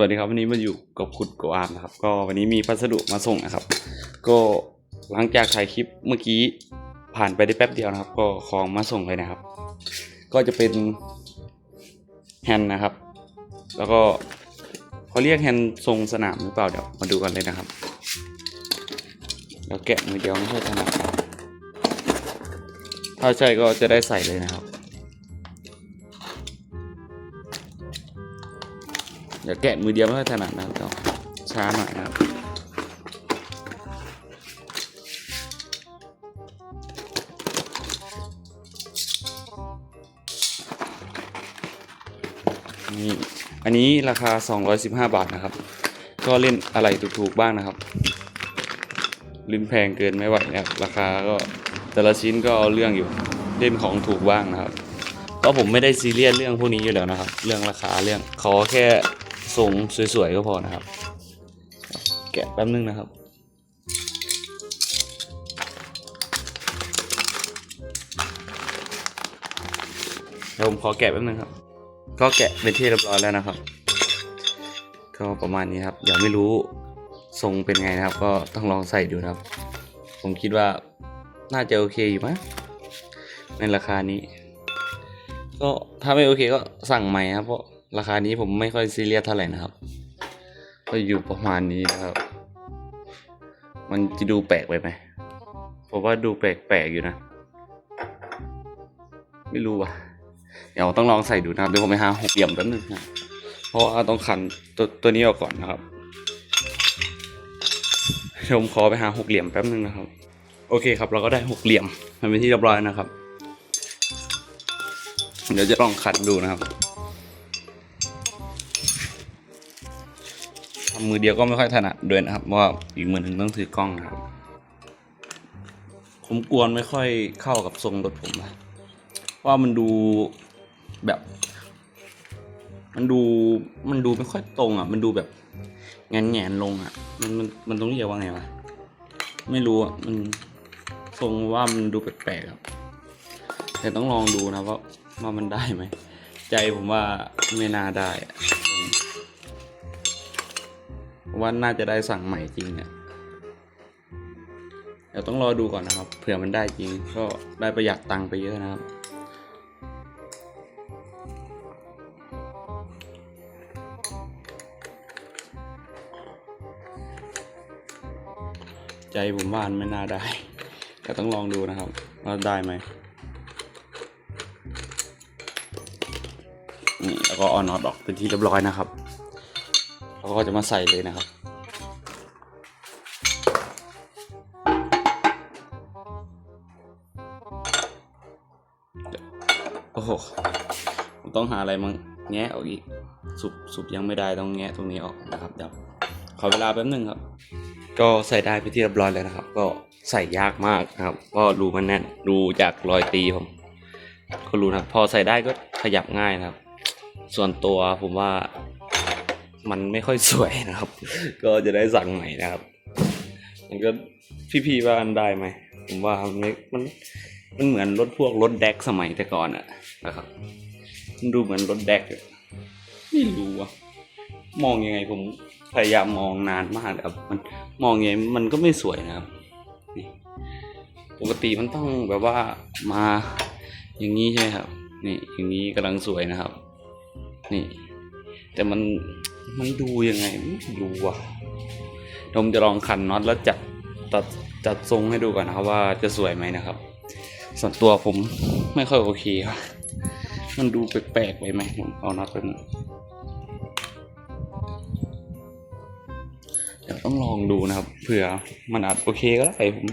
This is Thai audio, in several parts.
วัสดีครับวันนี้มาอยู่กับคุณโกอามนะครับ ก็วันนี้มีพัสดุมาส่งนะครับ ก็หลังจากถ่ายคลิปเมื่อกี้ผ่านไปได้แป๊บเดียวนะครับ ก็ของมาส่งเลยนะครับ ก็จะเป็นแฮนด์นะครับ แล้วก็เขาเรียกแฮนด์ทรงสนามหรือเปล่าเดี๋ยวมาดูกันเลยนะครับเดี๋ยวแกะมือเดียวไม่ใช่ถนัดถ้าใช่ก็จะได้ใส่เลยนะครับ ดี๋ยวแกะมือเดียวไม่ค่อยถนัดนะครับเดี๋ยวช้าหน่อยนะครับนี่อันนี้ราคา 215 บาทนะครับ ก็เล่นอะไรถูกๆบ้างนะครับลิ้นแพงเกินไม่ไหวนะครับราคาก็แต่ละชิ้นก็เอาเรื่องอยู่เล่นของถูกบ้างนะครับ ก็ผมไม่ได้ซีเรียสเรื่องพวกนี้อยู่แล้วนะครับ เรื่องราคาเรื่องขอแค่ ทรงสวยๆก็พอนะครับ แกะแป๊บนึงนะครับ เดี๋ยวผมขอแกะแป๊บนึงครับ ก็แกะเป็นที่เรียบร้อยแล้วนะครับ ก็ประมาณนี้ครับเดี๋ยวไม่รู้ทรงเป็นไงนะครับ ก็ต้องลองใส่ดูนะครับ ผมคิดว่าน่าจะโอเคอยู่มั้งในราคานี้ ก็ถ้าไม่โอเคก็สั่งใหม่ครับเพราะ ราคานี้ผมไม่ค่อยซีเรียสเท่าไหร่นะครับ ก็อยู่ประมาณนี้นะครับ มันจะดูแปลกไปไหมผมว่าดูแปลกๆอยู่นะ ไม่รู้ว่ะ เดี๋ยวต้องลองใส่ดูนะครับเดี๋ยวผมไปหาหกเหลี่ยมแป๊บนึงนะเพราะว่าต้องขันตัวตัวนี้ออกก่อนนะครับผมขอไปหาหกเหลี่ยมแป๊บนึงนะครับ โอเคครับ เราก็ได้หกเหลี่ยมมันเป็นที่เรียบร้อยนะครับ เดี๋ยวจะลองขันดูนะครับ ทำมือเดียวก็ไม่ค่อยถนัดด้วยนะครับเพราะว่าอีกมือหนึ่งต้องถือกล้องนะครับ ผมกวนไม่ค่อยเข้ากับทรงรถผมนะว่ามันดูแบบ มันดูมันดูไม่ค่อยตรงอะ มันดูแบบแงนแงนลงอะ มันมันมันต้องเรียกว่าไงวะไม่รู้อะมันทรงว่ามันดูแปลกๆครับแต่ต้องลองดูนะว่าว่ามันได้ไหมใจผมว่าไม่น่าได้อะ ว่าน่าจะได้สั่งใหม่จริงเนี่ยเดี๋ยวต้องรอดูก่อนนะครับ เผื่อมันได้จริงก็ได้ประหยัดตังค์ไปเยอะนะครับ ใจผมว่านไม่น่าได้แต่ต้องลองดูนะครับว่าได้ไหมนี่แล้วก็ออนน็อตออกเป็นที่เรียบร้อยนะครับ เราก็จะมาใส่เลยนะครับ โอ้โหผมต้องหาอะไรมาแงะออกอีก สุบสุบยังไม่ได้ต้องแงะตรงนี้ออกนะครับเดี๋ยวขอเวลาแป๊บนึงครับ ก็ใส่ได้ไปที่เรียบร้อยแล้วนะครับ ก็ใส่ยากมากนะครับ ก็รูมันแน่นดูจากรอยตีผมก็รู้นะพอใส่ได้ก็ขยับง่ายนะครับ ส่วนตัวผมว่า มันไม่ค่อยสวยนะครับ ก็จะได้สั่งใหม่นะครับ มันก็พี่ๆว่ามันได้ไหมผมว่ามันไม่มันมันเหมือนรถพวกรถแดกสมัยแต่ก่อนอะนะครับมันดูเหมือนรถแดกไม่รู้อะมองยังไงผมพยายามมองนานมากนะครับ มันมองยังไงมันก็ไม่สวยนะครับปกติมันต้องแบบว่ามาอย่างนี้ใช่ไหมครับ นี่อย่างนี้กำลังสวยนะครับ นี่ แต่มัน มันดูยังไงไม่รู้ว่ะผมจะลองขันน็อตแล้วจัดตัดจัดทรงให้ดูก่อนนะครับ ว่าจะสวยไหมนะครับ ส่วนตัวผมไม่ค่อยโอเคครับมันดูแปลกๆไปไหมผมเอาน็อตไปหนึ่งเดี๋ยวต้องลองดูนะครับเผื่อมันอาจโอเคก็ได้ผม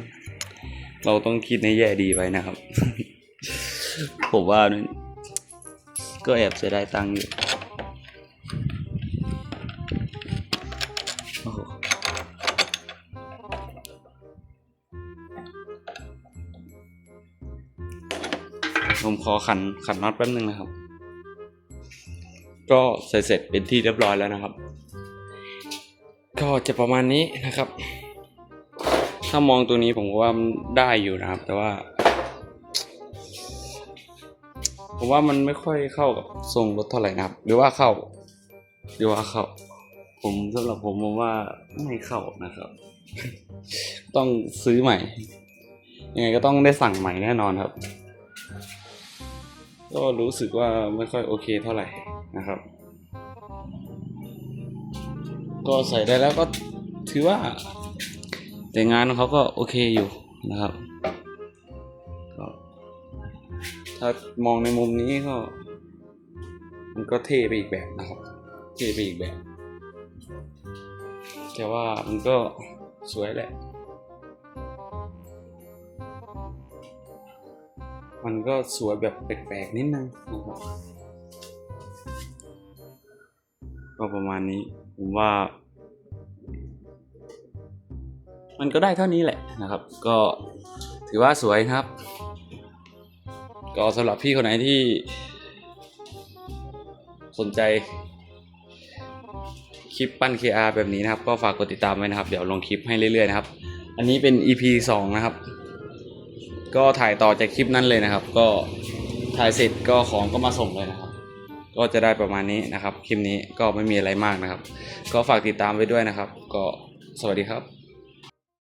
เราต้องคิดในแย่ดีไว้นะครับ ผมว่าก็แอบเสียดายตังค์อยู่ ผมขอขันขันน็อตแป๊บนึงนะครับ ก็ใส่เสร็จเป็นที่เรียบร้อยแล้วนะครับ ก็จะประมาณนี้นะครับ ถ้ามองตัวนี้ผมว่ามันได้อยู่นะครับ แต่ว่า ผมว่ามันไม่ค่อยเข้ากับทรงรถเท่าไหร่นะครับ หรือว่าเข้า หรือว่าเข้า ผมสำหรับผมผมว่าไม่เข้านะครับ ต้องซื้อใหม่ยังไงก็ต้องได้สั่งใหม่แน่นอนครับ ก็รู้สึกว่าไม่ค่อยโอเคเท่าไหร่นะครับ ก็ใส่ได้แล้วก็ถือว่า แต่งานของเขาก็โอเคอยู่นะครับก็ถ้ามองในมุมนี้ก็ มันก็เท่ไปอีกแบบนะครับ เท่ไปอีกแบบ แต่ว่ามันก็สวยแหละ มันก็สวยแบบแปลกๆนิดนึงนะครับก็ประมาณนี้ผมว่า มันก็ได้เท่านี้แหละนะครับ ก็ถือว่าสวยครับ ก็สำหรับพี่คนไหนที่ สนใจ คลิปปั้น KR แบบนี้นะครับ ก็ฝากกดติดตามไว้นะครับ เดี๋ยวลงคลิปให้เรื่อยๆนะครับ อันนี้เป็น EP 2 นะครับ ก็ถ่ายต่อจากคลิปนั้นเลยนะครับ ก็ถ่ายเสร็จก็ของก็มาส่งเลยนะครับ ก็จะได้ประมาณนี้นะครับ คลิปนี้ก็ไม่มีอะไรมากนะครับ ก็ฝากติดตามไว้ด้วยนะครับ ก็สวัสดีครับ